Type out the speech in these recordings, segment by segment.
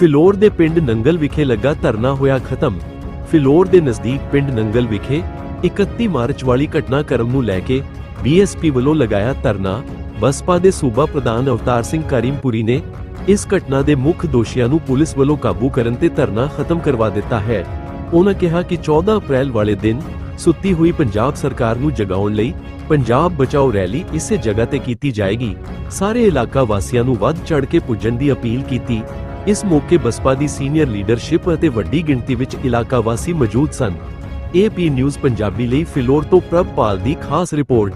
ਫਿਲੌਰ ਦੇ ਪਿੰਡ ਨੰਗਲ ਵਿਖੇ ਲੱਗਾ ਧਰਨਾ ਹੋਇਆ ਖਤਮ। ਫਿਲੌਰ ਦੇ ਨਜ਼ਦੀਕ ਪਿੰਡ ਨੰਗਲ ਵਿਖੇ 31 ਮਾਰਚ ਵਾਲੀ ਘਟਨਾਕ੍ਰਮ ਨੂੰ ਲੈ ਕੇ ਬੀਐਸਪੀ ਵੱਲੋਂ ਲਗਾਇਆ ਧਰਨਾ। ਬਸਪਾ ਦੇ ਸੂਬਾ ਪ੍ਰਧਾਨ ਅਵਤਾਰ ਸਿੰਘ ਕਰੀਮਪੁਰੀ ਨੇ ਇਸ ਘਟਨਾ ਦੇ ਮੁੱਖ ਦੋਸ਼ੀਆਂ ਨੂੰ ਪੁਲਿਸ ਵੱਲੋਂ ਕਾਬੂ ਕਰਨ ਤੇ ਧਰਨਾ ਖਤਮ ਕਰਵਾ ਦਿੱਤਾ ਹੈ। ਉਹਨਾਂ ਕਿਹਾ ਕਿ 14 ਅਪ੍ਰੈਲ ਵਾਲੇ ਦਿਨ ਸੁੱਤੀ ਹੋਈ ਪੰਜਾਬ ਸਰਕਾਰ ਨੂੰ ਜਗਾਉਣ ਲਈ ਪੰਜਾਬ ਬਚਾਓ ਰੈਲੀ ਇਸੇ ਜਗ੍ਹਾ ਤੇ ਕੀਤੀ ਜਾਏਗੀ। ਸਾਰੇ ਇਲਾਕਾ ਵਾਸੀਆਂ ਨੂੰ ਵੱਧ ਚੜ ਕੇ ਪੁੱਜਣ ਦੀ ਅਪੀਲ ਕੀਤੀ। ਇਸ ਮੌਕੇ ਬਸਪਾ ਦੀ ਸੀਨੀਅਰ ਲੀਡਰਸ਼ਿਪ ਅਤੇ ਵੱਡੀ ਗਿਣਤੀ ਵਿੱਚ ਇਲਾਕਾ ਵਾਸੀ ਮੌਜੂਦ ਸਨ। ਏਪੀ ਨਿਊਜ਼ ਪੰਜਾਬੀ ਲਈ ਫਿਲੌਰ ਤੋਂ ਪ੍ਰਭਪਾਲ ਦੀ ਖਾਸ ਰਿਪੋਰਟ।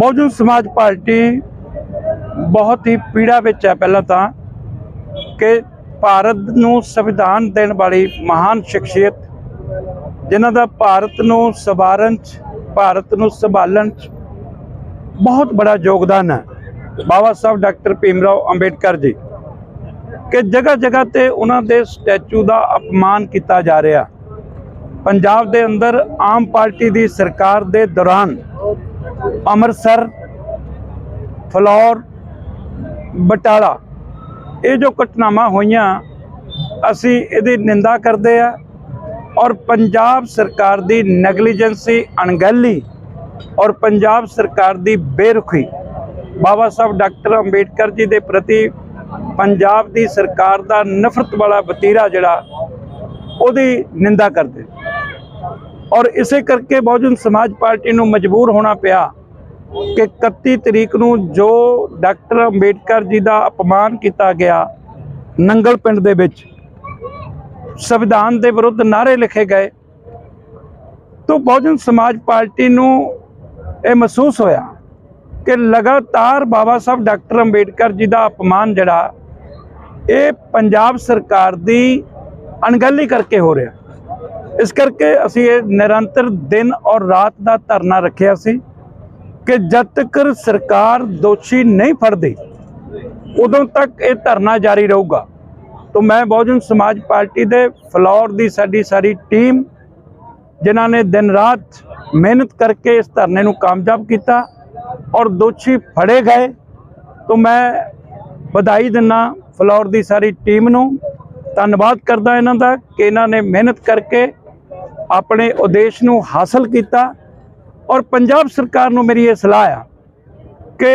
ਬਹੁਜਨ ਸਮਾਜ ਪਾਰਟੀ ਬਹੁਤ ਹੀ ਪੀੜਾ ਵਿੱਚ ਹੈ ਪਹਿਲਾਂ ਤਾਂ ਕਿ ਭਾਰਤ ਨੂੰ ਸੰਵਿਧਾਨ ਦੇਣ ਵਾਲੀ ਮਹਾਨ ਸ਼ਖਸੀਅਤ, ਜਿਨ੍ਹਾਂ ਦਾ ਭਾਰਤ ਨੂੰ ਸਵਾਰਨ ਚ, ਭਾਰਤ ਨੂੰ ਸੰਭਾਲਣ ਚ ਬਹੁਤ ਬੜਾ ਯੋਗਦਾਨ ਹੈ। ਬਾਬਾ ਸਾਹਿਬ ਡਾਕਟਰ ਭੀਮਰਾਓ ਅੰਬੇਡਕਰ ਜੀ, ਕਿ ਜਗ੍ਹਾ ਜਗ੍ਹਾ ਤੇ ਉਹਨਾਂ ਦੇ ਸਟੈਚੂ ਦਾ ਅਪਮਾਨ ਕੀਤਾ ਜਾ ਰਿਹਾ। ਪੰਜਾਬ ਦੇ ਅੰਦਰ ਆਮ ਪਾਰਟੀ ਦੀ ਸਰਕਾਰ ਦੇ ਦੌਰਾਨ ਅੰਮ੍ਰਿਤਸਰ, ਫਲੌਰ, ਬਟਾਲਾ। ਇਹ ਜੋ ਘਟਨਾਵਾਂ ਹੋਈਆਂ, ਅਸੀਂ ਇਹਦੀ ਨਿੰਦਾ ਕਰਦੇ ਆ ਔਰ ਪੰਜਾਬ ਸਰਕਾਰ ਦੀ ਨੈਗਲੀਜੈਂਸੀ, ਅਣਗਹਿਲੀ ਔਰ ਪੰਜਾਬ ਸਰਕਾਰ ਦੀ ਬੇਰੁਖੀ। ਬਾਬਾ ਸਾਹਿਬ ਡਾਕਟਰ ਅੰਬੇਡਕਰ ਜੀ ਦੇ ਪ੍ਰਤੀ ਪੰਜਾਬ ਦੀ ਸਰਕਾਰ ਦਾ ਨਫ਼ਰਤ ਵਾਲਾ ਵਤੀਰਾ ਜਿਹੜਾ, ਉਹਦੀ ਨਿੰਦਾ ਕਰਦੇ। ਔਰ ਇਸੇ ਕਰਕੇ ਬਹੁਜਨ ਸਮਾਜ ਪਾਰਟੀ ਨੂੰ ਮਜਬੂਰ ਹੋਣਾ ਪਿਆ ਕਿ 31 ਤਰੀਕ ਨੂੰ ਜੋ ਡਾਕਟਰ ਅੰਬੇਡਕਰ ਜੀ ਦਾ ਅਪਮਾਨ ਕੀਤਾ ਗਿਆ ਨੰਗਲ ਪਿੰਡ ਦੇ ਵਿੱਚ, ਸੰਵਿਧਾਨ ਦੇ ਵਿਰੁੱਧ ਨਾਰੇ ਲਿਖੇ ਗਏ, ਤੋਂ ਬਹੁਜਨ ਸਮਾਜ ਪਾਰਟੀ ਨੂੰ ਇਹ ਮਹਿਸੂਸ ਹੋਇਆ ਕਿ ਲਗਾਤਾਰ ਬਾਬਾ ਸਾਹਿਬ ਡਾਕਟਰ ਅੰਬੇਡਕਰ ਜੀ ਦਾ ਅਪਮਾਨ ਜਿਹੜਾ, ਇਹ ਪੰਜਾਬ ਸਰਕਾਰ ਦੀ ਅਣਗਹਿਲੀ ਕਰਕੇ ਹੋ ਰਿਹਾ। ਇਸ ਕਰਕੇ ਅਸੀਂ ਇਹ ਨਿਰੰਤਰ ਦਿਨ ਔਰ ਰਾਤ ਦਾ ਧਰਨਾ ਰੱਖਿਆ ਸੀ। ਕਿ ਜਦ ਤੱਕ ਸਰਕਾਰ ਦੋਸ਼ੀ ਨਹੀਂ ਫੜਦੀ, ਉਦੋਂ ਤੱਕ ਇਹ ਧਰਨਾ ਜਾਰੀ ਰਹੂਗਾ। ਤੋਂ ਮੈਂ ਬਹੁਜਨ ਸਮਾਜ ਪਾਰਟੀ ਦੇ ਫਲੋਰ ਦੀ ਸਾਡੀ ਸਾਰੀ ਟੀਮ, ਜਿਨ੍ਹਾਂ ਨੇ ਦਿਨ ਰਾਤ ਮਿਹਨਤ ਕਰਕੇ ਇਸ ਧਰਨੇ ਨੂੰ ਕਾਮਯਾਬ ਕੀਤਾ ਔਰ ਦੋਸ਼ੀ ਫੜੇ ਗਏ, ਤੋਂ ਮੈਂ ਵਧਾਈ ਦਿੰਦਾ ਫਲੋਰ ਦੀ ਸਾਰੀ ਟੀਮ ਨੂੰ। ਧੰਨਵਾਦ ਕਰਦਾ ਇਹਨਾਂ ਦਾ ਕਿ ਇਹਨਾਂ ਨੇ ਮਿਹਨਤ ਕਰਕੇ ਆਪਣੇ ਉਦੇਸ਼ ਨੂੰ ਹਾਸਲ ਕੀਤਾ। ਔਰ ਪੰਜਾਬ ਸਰਕਾਰ ਨੂੰ ਮੇਰੀ ਇਹ ਸਲਾਹ ਆ ਕਿ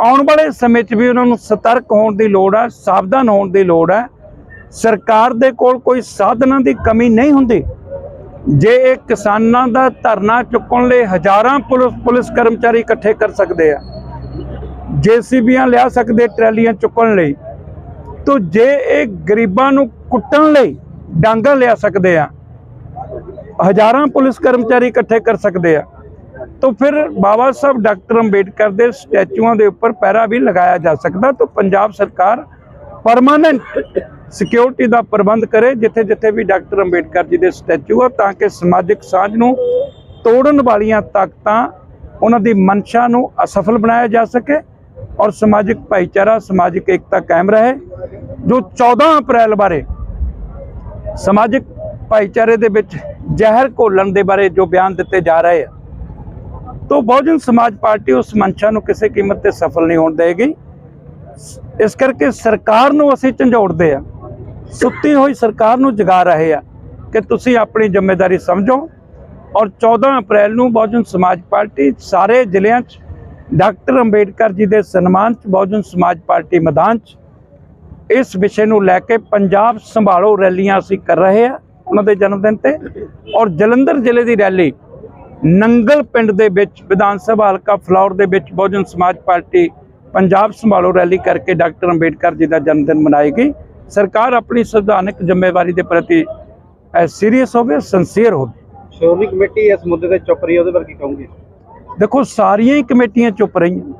ਆਉਣ ਵਾਲੇ ਸਮੇਂ 'ਚ ਵੀ ਉਹਨਾਂ ਨੂੰ ਸਤਰਕ ਹੋਣ ਦੀ ਲੋੜ ਹੈ ਸਾਵਧਾਨ ਹੋਣ ਦੀ ਲੋੜ ਹੈ ਸਰਕਾਰ ਦੇ ਕੋਲ ਕੋਈ ਸਾਧਨਾਂ ਦੀ ਕਮੀ ਨਹੀਂ ਹੁੰਦੀ। ਜੇ ਇਹ ਕਿਸਾਨਾਂ ਦਾ ਧਰਨਾ ਚੁੱਕਣ ਲਈ ਹਜ਼ਾਰਾਂ ਪੁਲਿਸ ਪੁਲਿਸ ਕਰਮਚਾਰੀ ਇਕੱਠੇ ਕਰ ਸਕਦੇ ਆ, ਜੇਸੀਬੀਆਂ ਲਿਆ ਸਕਦੇ, ਟਰਾਲੀਆਂ ਚੁੱਕਣ ਲਈ, ਤੋ ਜੇ ਇਹ ਗਰੀਬਾਂ ਨੂੰ ਕੁੱਟਣ ਲਈ ਡਾਂਗਾ ਲਿਆ ਸਕਦੇ ਆ, ਹਜ਼ਾਰਾਂ ਪੁਲਿਸ ਕਰਮਚਾਰੀ ਇਕੱਠੇ ਕਰ ਸਕਦੇ ਆ ਤਾਂ ਫਿਰ ਬਾਬਾ ਸਾਹਿਬ ਡਾਕਟਰ ਅੰਬੇਡਕਰ ਦੇ ਸਟੈਚੂਆਂ ਦੇ ਉੱਪਰ ਪਹਿਰਾ ਵੀ ਲਗਾਇਆ ਜਾ ਸਕਦਾ ਤਾਂ ਪੰਜਾਬ ਸਰਕਾਰ ਪਰਮਾਨੈਂਟ ਸਿਕਿਉਰਿਟੀ ਦਾ ਪ੍ਰਬੰਧ ਕਰੇ ਜਿੱਥੇ ਜਿੱਥੇ ਵੀ ਡਾਕਟਰ ਅੰਬੇਡਕਰ ਜੀ ਦੇ ਸਟੈਚੂ ਆ ਤਾਂ ਕਿ ਸਮਾਜਿਕ ਸਾਂਝ ਨੂੰ ਤੋੜਨ ਵਾਲੀਆਂ ਤਾਕਤਾਂ ਉਹਨਾਂ ਦੀ ਮਨਸ਼ਾ ਨੂੰ ਅਸਫਲ ਬਣਾਇਆ ਜਾ ਸਕੇ ਔਰ ਸਮਾਜਿਕ ਭਾਈਚਾਰਾ, ਸਮਾਜਿਕ ਏਕਤਾ ਕਾਇਮ ਰਹੇ। ਜੋ 14 ਅਪ੍ਰੈਲ ਬਾਰੇ ਸਮਾਜਿਕ ਭਾਈਚਾਰੇ ਦੇ ਵਿੱਚ ਜ਼ਹਿਰ ਘੋਲਣ ਦੇ ਬਾਰੇ ਜੋ ਬਿਆਨ ਦਿੱਤੇ ਜਾ ਰਹੇ ਆ ਤੋਂ ਬਹੁਜਨ ਸਮਾਜ ਪਾਰਟੀ ਉਸ ਮੰਸ਼ਾ ਨੂੰ ਕਿਸੇ ਕੀਮਤ ਤੇ ਸਫਲ ਨਹੀਂ ਹੋਣ ਦੇਗੀ। ਇਸ ਕਰਕੇ ਸਰਕਾਰ ਨੂੰ ਅਸੀਂ ਝੰਜੋੜਦੇ ਆ ਸੁੱਤੀ ਹੋਈ ਸਰਕਾਰ ਨੂੰ ਜਗਾ ਰਹੇ ਆ ਕਿ ਤੁਸੀਂ ਆਪਣੀ ਜ਼ਿੰਮੇਵਾਰੀ ਸਮਝੋ ਔਰ 14 ਅਪ੍ਰੈਲ ਨੂੰ ਬਹੁਜਨ ਸਮਾਜ ਪਾਰਟੀ ਸਾਰੇ ਜ਼ਿਲ੍ਹਿਆਂ 'ਚ ਡਾਕਟਰ ਅੰਬੇਡਕਰ ਜੀ ਦੇ ਸਨਮਾਨ 'ਚ ਬਹੁਜਨ ਸਮਾਜ ਪਾਰਟੀ ਮੈਦਾਨ 'ਚ ਇਸ ਵਿਸ਼ੇ ਨੂੰ ਲੈ ਕੇ ਪੰਜਾਬ ਸੰਭਾਲੋ ਰੈਲੀਆਂ ਅਸੀਂ ਕਰ ਰਹੇ ਆ ਉਹਨਾਂ ਦੇ ਜਨਮ ਦਿਨ ਤੇ ਔਰ ਜਲੰਧਰ ਜ਼ਿਲ੍ਹੇ ਦੀ ਰੈਲੀ ਨੰਗਲ ਪਿੰਡ ਦੇ ਵਿੱਚ ਵਿਧਾਨ ਸਭਾ ਹਲਕਾ ਫਲੌਰ ਦੇ ਵਿੱਚ ਬਹੁਜਨ ਸਮਾਜ ਪਾਰਟੀ ਪੰਜਾਬ ਸੰਭਾਲੋ ਰੈਲੀ ਕਰਕੇ ਡਾਕਟਰ ਅੰਬੇਡਕਰ ਜੀ ਦਾ ਜਨਮ ਦਿਨ ਮਨਾਏਗੀ ਸਰਕਾਰ ਆਪਣੀ ਸੰਵਿਧਾਨਕ ਜ਼ਿੰਮੇਵਾਰੀ ਦੇ ਪ੍ਰਤੀ ਸੀਰੀਅਸ ਹੋਵੇ ਸੰਸੀਅਰ ਹੋਵੇ। ਸ਼੍ਰੋਮਣੀ ਕਮੇਟੀ ਇਸ ਮੁੱਦੇ ਤੇ ਚੁੱਪ ਰਹੀ ਉਹਦੇ ਬਾਰੇ ਕੀ ਕਹੋਗੇ? ਦੇਖੋ ਸਾਰੀਆਂ ਹੀ ਕਮੇਟੀਆਂ ਚੁੱਪ ਰਹੀਆਂ।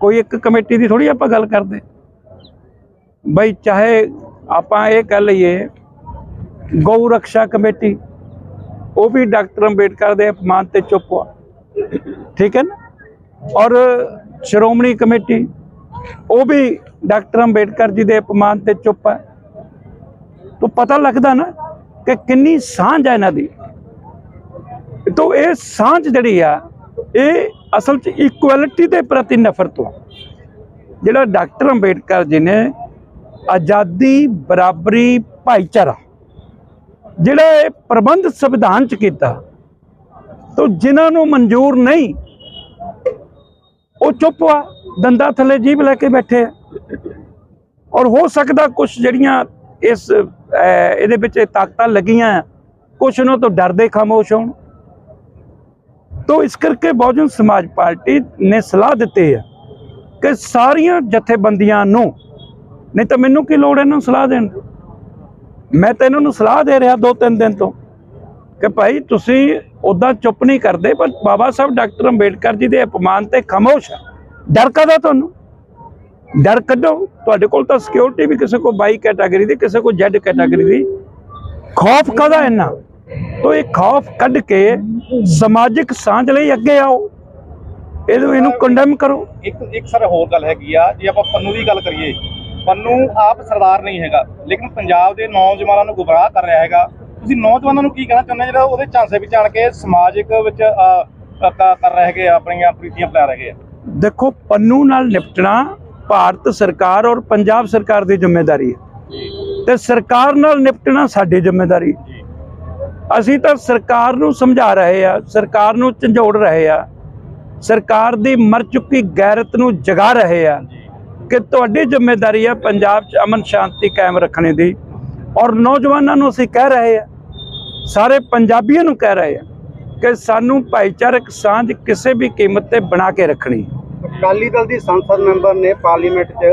ਕੋਈ ਇੱਕ ਕਮੇਟੀ ਦੀ ਥੋੜੀ ਆਪਾਂ ਗੱਲ ਕਰਦੇ। ਬਈ ਚਾਹੇ ਆਪਾਂ ਇਹ ਕਹਿ ਲਈਏ ਗਊ ਰੱਖਿਆ ਕਮੇਟੀ ਉਹ ਵੀ ਡਾਕਟਰ ਅੰਬੇਡਕਰ ਦੇ ਅਪਮਾਨ ਤੇ ਚੁੱਪ ਆ। ਠੀਕ ਹੈ ਨਾ? ਔਰ ਸ਼੍ਰੋਮਣੀ ਕਮੇਟੀ, ਉਹ ਵੀ ਡਾਕਟਰ ਅੰਬੇਡਕਰ ਜੀ ਦੇ ਅਪਮਾਨ ਤੇ ਚੁੱਪ ਹੈ ਤੋਂ ਪਤਾ ਲੱਗਦਾ ਨਾ ਕਿ ਕਿੰਨੀ ਸਾਂਝ ਹੈ ਇਹਨਾਂ ਦੀ। ਤੋਂ ਇਹ ਸਾਂਝ ਜਿਹੜੀ ਆ, ਇਹ ਅਸਲ 'ਚ ਇਕੁਐਲਿਟੀ ਦੇ ਪ੍ਰਤੀ ਨਫ਼ਰਤ ਆ ਜਿਹੜਾ ਡਾਕਟਰ ਅੰਬੇਡਕਰ ਜੀ ਨੇ ਆਜ਼ਾਦੀ, ਬਰਾਬਰੀ, ਭਾਈਚਾਰਾ ਜਿਹੜਾ ਇਹ ਪ੍ਰਬੰਧ ਸੰਵਿਧਾਨ 'ਚ ਕੀਤਾ, ਤੋਂ ਜਿਨ੍ਹਾਂ ਨੂੰ ਮਨਜ਼ੂਰ ਨਹੀਂ, ਉਹ ਚੁੱਪ ਆ, ਦੰਦਾ ਥੱਲੇ ਜੀਭ ਲੈ ਕੇ ਬੈਠੇ ਆ। ਔਰ ਹੋ ਸਕਦਾ ਕੁਝ ਜਿਹੜੀਆਂ ਇਸ ਇਹਦੇ ਵਿੱਚ ਤਾਕਤਾਂ ਲੱਗੀਆਂ ਕੁਝ ਉਹਨਾਂ ਤੋਂ ਡਰਦੇ ਖਾਮੋਸ਼ ਹੋਣ। ਤੋ ਇਸ ਕਰਕੇ ਬਹੁਜਨ ਸਮਾਜ ਪਾਰਟੀ ਨੇ ਸਲਾਹ ਦਿੱਤੀ ਹੈ ਕਿ ਸਾਰੀਆਂ ਜਥੇਬੰਦੀਆਂ ਨੂੰ, ਨਹੀਂ ਤਾਂ ਮੈਨੂੰ ਕੀ ਲੋੜ ਇਹਨਾਂ ਨੂੰ ਸਲਾਹ ਦੇਣ ਦੀ? ਮੈਂ ਤਾਂ ਇਹਨਾਂ ਨੂੰ ਸਲਾਹ ਦੇ ਰਿਹਾ ਦੋ ਤਿੰਨ ਦਿਨ ਤੋਂ ਕਿ ਭਾਈ ਤੁਸੀਂ ਉਦਾਂ ਚੁੱਪ ਨਹੀਂ ਕਰਦੇ, ਪਰ ਬਾਬਾ ਸਾਹਿਬ ਡਾਕਟਰ ਅੰਬੇਡਕਰ ਜੀ ਦੇ ਅਪਮਾਨ ਤੇ ਖਾਮੋਸ਼ ਹੈ ਡਰ ਕਾਹਦਾ ਤੁਹਾਨੂੰ? ਡਰ ਕੱਢੋ। ਤੁਹਾਡੇ ਕੋਲ ਤਾਂ ਸਿਕਿਉਰਿਟੀ ਵੀ ਕਿਸੇ ਕੋ ਬਾਈ ਕੈਟਾਗਰੀ ਦੀ, ਕਿਸੇ ਕੋ ਜੈਡ ਕੈਟਾਗਰੀ ਦੀ। ਖੌਫ ਕਾਹਦਾ ਇੰਨਾ? ਤੋ ਇਹ ਖੌਫ ਕੱਢ ਕੇ ਸਮਾਜਿਕ ਸਾਂਝ ਲਈ ਅੱਗੇ ਆਓ। ਇਹਨੂੰ ਇਹਨੂੰ ਕੰਡੈਮ ਕਰੋ। ਇੱਕ ਇੱਕ ਸਰ ਹੋਰ ਗੱਲ ਹੈਗੀ ਆ, ਜੇ ਆਪਾਂ ਪੰਨੂ ਦੀ ਗੱਲ ਕਰੀਏ ਪੰਨੂ ਆਪ ਸਰਦਾਰ ਨਹੀਂ ਹੈਗਾ ਲੇਕਿਨ ਪੰਜਾਬ ਦੇ ਨੌਜਵਾਨਾਂ ਨੂੰ ਗੁੰਮਰਾਹ ਕਰ ਰਿਹਾ ਹੈਗਾ। ਤੁਸੀਂ ਨੌਜਵਾਨਾਂ ਨੂੰ ਕੀ ਕਹਿਣਾ ਚਾਹੁੰਦੇ ਜਿਹੜਾ ਉਹਦੇ ਝਾਂਸੇ ਵਿੱਚ ਆਣ ਕੇ ਸਮਾਜਿਕ ਵਿੱਚ ਕਰ ਰਹੇ ਹੈਗੇ ਆਪਣੀਆਂ ਪ੍ਰੀਤੀਆਂ ਪਲਾ ਰਹੇ ਆ? ਦੇਖੋ ਪੰਨੂ ਨਾਲ ਨਿਪਟਣਾ ਭਾਰਤ ਸਰਕਾਰ ਔਰ ਪੰਜਾਬ ਸਰਕਾਰ ਦੀ ਜ਼ਿੰਮੇਵਾਰੀ ਹੈ। ਤੇ ਸਰਕਾਰ ਨਾਲ ਨਿਪਟਣਾ ਸਾਡੀ ਜ਼ਿੰਮੇਵਾਰੀ। ਅਸੀਂ ਤਾਂ ਸਰਕਾਰ ਨੂੰ ਸਮਝਾ ਰਹੇ ਆ ਸਰਕਾਰ ਨੂੰ ਝੰਜੋੜ ਰਹੇ ਆ। ਸਰਕਾਰ ਦੀ ਮਰ ਚੁੱਕੀ ਗੈਰਤ ਨੂੰ ਜਗਾ ਰਹੇ ਆ। ਕਿ ਤੁਹਾਡੀ ਜ਼ਿੰਮੇਵਾਰੀ ਆ ਪੰਜਾਬ 'ਚ ਅਮਨ ਸ਼ਾਂਤੀ ਕਾਇਮ ਰੱਖਣੇ ਦੀ। ਔਰ ਨੌਜਵਾਨਾਂ ਨੂੰ ਅਸੀਂ ਕਹਿ ਰਹੇ ਆ ਸਾਰੇ ਪੰਜਾਬੀਆਂ ਨੂੰ ਕਹਿ ਰਹੇ ਆ ਕਿ ਸਾਨੂੰ ਭਾਈਚਾਰਕ ਸਾਂਝ ਕਿਸੇ ਵੀ ਕੀਮਤ ਤੇ ਬਣਾ ਕੇ ਰੱਖਣੀ ਅਕਾਲੀ ਦਲ ਦੀ ਸੰਸਦ ਮੈਂਬਰ ਨੇ ਪਾਰਲੀਮੈਂਟ 'ਚ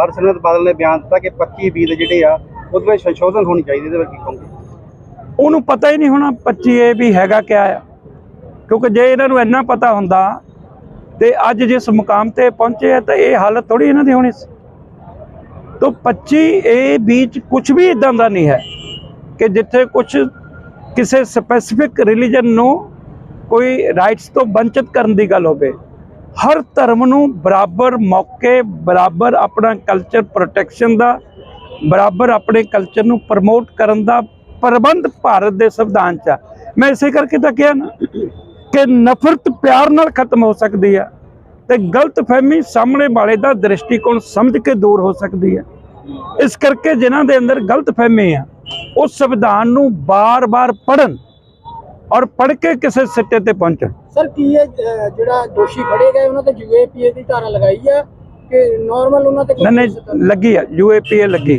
ਹਰਸਿਮਰਤ ਬਾਦਲ ਨੇ ਬਿਆਨ ਦਿੱਤਾ ਕਿ 25 20 ਦੇ ਜਿਹੜੇ ਆ ਉਹਦੇ ਵਿੱਚ ਸੰਸ਼ੋਧਨ ਹੋਣੀ ਚਾਹੀਦੀ ਇਹਦੇ ਬਾਰੇ ਕੀ ਕਹੋਗੇ? ਉਹਨੂੰ ਪਤਾ ਹੀ ਨਹੀਂ ਹੋਣਾ 25 ਇਹ ਵੀ ਹੈਗਾ ਕਿਆ ਆ। ਕਿਉਂਕਿ ਜੇ ਇਹਨਾਂ ਨੂੰ ਇੰਨਾ ਪਤਾ ਹੁੰਦਾ ਤੇ ਅੱਜ ਜਿਸ ਮੁਕਾਮ ਤੇ ਪਹੁੰਚੇ ਆ ਤਾਂ ਇਹ ਹਾਲਤ ਥੋੜੀ ਇਹਨਾਂ ਦੀ ਹੋਣੀ ਸੀ। ਤੋਂ 25 ਇਹ ਵਿੱਚ ਕੁਝ ਵੀ ਇਦਾਂ ਦਾ ਨਹੀਂ ਹੈ ਕਿ ਜਿੱਥੇ ਕੁਝ ਕਿਸੇ ਸਪੈਸੀਫਿਕ ਰਿਲੀਜਨ ਨੂੰ ਕੋਈ ਰਾਈਟਸ ਤੋਂ ਵੰਚਿਤ ਕਰਨ ਦੀ ਗੱਲ ਹੋਵੇ, ਹਰ ਧਰਮ ਨੂੰ ਬਰਾਬਰ ਮੌਕੇ, ਬਰਾਬਰ ਆਪਣਾ ਕਲਚਰ ਪ੍ਰੋਟੈਕਸ਼ਨ ਦਾ, ਬਰਾਬਰ ਆਪਣੇ ਕਲਚਰ ਨੂੰ ਪ੍ਰਮੋਟ ਕਰਨ ਦਾ ਪ੍ਰਬੰਧ ਭਾਰਤ ਦੇ ਸੰਵਿਧਾਨ 'ਚ ਆ। ਮੈਂ ਇਸੇ ਕਰਕੇ ਤਾਂ ਕਿਹਾ ਨਾ ਕਿ ਨਫ਼ਰਤ ਪਿਆਰ ਨਾਲ ਖਤਮ ਹੋ ਸਕਦੀ ਆ ਤੇ ਗਲਤ ਫਹਿਮੀ ਸਾਹਮਣੇ ਵਾਲੇ ਦਾ ਦ੍ਰਿਸ਼ਟੀਕੋਣ ਸਮਝ ਕੇ ਦੂਰ ਹੋ ਸਕਦੀ ਹੈ। ਇਸ ਕਰਕੇ ਜਿਨ੍ਹਾਂ ਦੇ ਅੰਦਰ ਗਲਤ ਫਹਿਮੀ ਆ ਉਹ ਸੰਵਿਧਾਨ ਨੂੰ ਬਾਰ-ਬਾਰ ਪੜ੍ਹਨ ਔਰ ਪੜ੍ਹ ਕੇ ਕਿਸੇ ਸਿੱਟੇ ਤੇ ਪਹੁੰਚਣ। ਸਰ ਕੀ ਇਹ ਅਹ, ਜਿਹੜਾ ਦੋਸ਼ੀ ਫੜੇ ਗਏ ਉਹਨਾਂ ਤੇ ਯੂਏਪੀਏ ਦੀ ਧਾਰਾ ਲਗਾਈ ਆ ਕਿ ਨਾਰਮਲ ਉਹਨਾਂ ਤੇ? ਨਹੀਂ ਲੱਗੀ ਆ ਯੂਏਪੀਏ ਲੱਗੀ